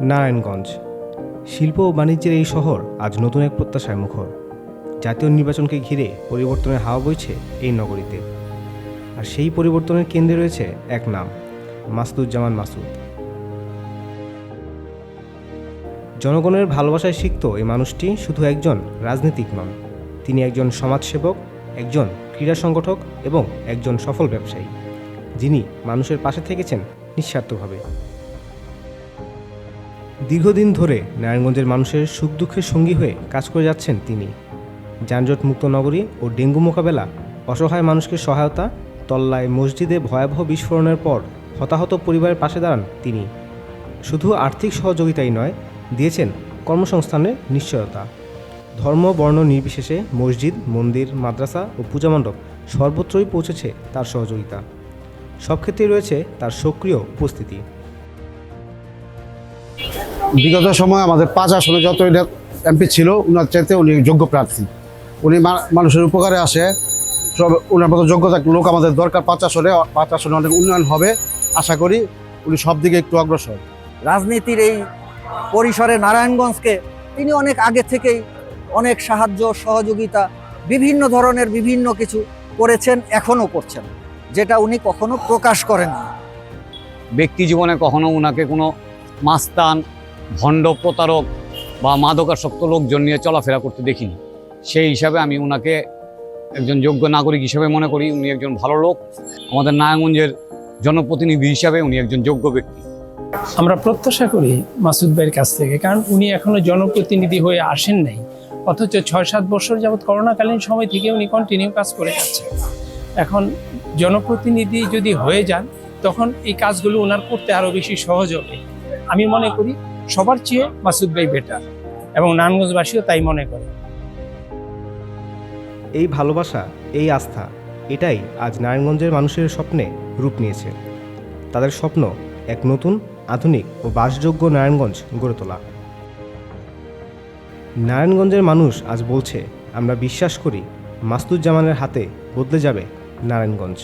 নারায়ণগঞ্জ। শিল্প ও বাণিজ্যের এই শহর আজ নতুন এক প্রত্যাশায় মুখর। জাতীয় নির্বাচনকে ঘিরে পরিবর্তনের হাওয়া বইছে এই নগরীতে। আর সেই পরিবর্তনের কেন্দ্রে রয়েছে এক নাম, মাসুদুজ্জামান মাসুদ। জনগণের ভালোবাসায় সিক্ত এই মানুষটি শুধু একজন রাজনীতিক নন, তিনি একজন সমাজসেবক, একজন ক্রীড়া সংগঠক এবং একজন সফল ব্যবসায়ী, যিনি মানুষের পাশে থেকেছেন নিঃস্বার্থভাবে। দীর্ঘদিন ধরে নারায়ণগঞ্জের মানুষের সুখ দুঃখের সঙ্গী হয়ে কাজ করে যাচ্ছেন তিনি। যানজট মুক্ত নগরী ও ডেঙ্গু মোকাবেলা, অসহায় মানুষকে সহায়তা, তল্লায় মসজিদে ভয়াবহ বিস্ফোরণের পর হতাহত পরিবারের পাশে দাঁড়ান তিনি। শুধু আর্থিক সহযোগিতাই নয়, দিয়েছেন কর্মসংস্থানের নিশ্চয়তা। ধর্ম, বর্ণ নির্বিশেষে মসজিদ, মন্দির, মাদ্রাসা ও পূজামণ্ডপ সর্বত্রই পৌঁছেছে তার সহযোগিতা। সব ক্ষেত্রেই রয়েছে তার সক্রিয় উপস্থিতি। বিগত সময় আমাদের পাঁচ আসনে যত এমপি ছিল উনার চাইতে উনি যোগ্য প্রার্থী। উনি মা- মানুষের উপকারে আসে সব ওনার মতো যোগ্যতা লোক আমাদের দরকার পাঁচ আসনে পাঁচ আসনে অনেক উন্নয়ন হবে। আশা করি উনি সব দিকে একটু অগ্রসর। রাজনীতির এই পরিসরে নারায়ণগঞ্জকে তিনি অনেক আগে থেকেই অনেক সাহায্য সহযোগিতা বিভিন্ন ধরনের বিভিন্ন কিছু করেছেন এখনও করছেন যেটা উনি কখনো প্রকাশ করেন ব্যক্তি জীবনে কখনো উনাকে কোনো মাস্তান, ভণ্ড প্রতারক বা মাদকাসক্ত লোকজন নিয়ে চলাফেরা করতে দেখিনি। সেই হিসাবে আমি উনাকে একজন যোগ্য নাগরিক হিসেবে মনে করি। উনি একজন ভালো লোক। আমাদের নারায়ণগঞ্জের জনপ্রতিনিধি হিসাবে উনি একজন যোগ্য ব্যক্তি। আমরা প্রত্যাশা করি মাসুদ ভাইয়ের কাছ থেকে, কারণ উনি এখনও জনপ্রতিনিধি হয়ে আসেন নাই। অথচ ছয় সাত বছর যাবৎ করোনাকালীন সময় থেকে উনি কন্টিনিউ কাজ করে যাচ্ছেন। এখন জনপ্রতিনিধি যদি হয়ে যান, তখন এই কাজগুলো ওনার করতে আরও বেশি সহজ হবে। আমি মনে করি সবার চেয়ে মাসুদ ভাই বেটার এবং নারায়ণগঞ্জবাসীও তাই মনে করে। এই ভালোবাসা এই আস্থা এটাই আজ নারায়ণগঞ্জের মানুষের স্বপ্নে রূপ নিয়েছে। তাদের স্বপ্ন এক নতুন আধুনিক ও বাসযোগ্য নারায়ণগঞ্জ গড়ে তোলা। নারায়ণগঞ্জের মানুষ আজ বলছে আমরা বিশ্বাস করি মাস্তুজ্জামানের হাতে বদলে যাবে নারায়ণগঞ্জ।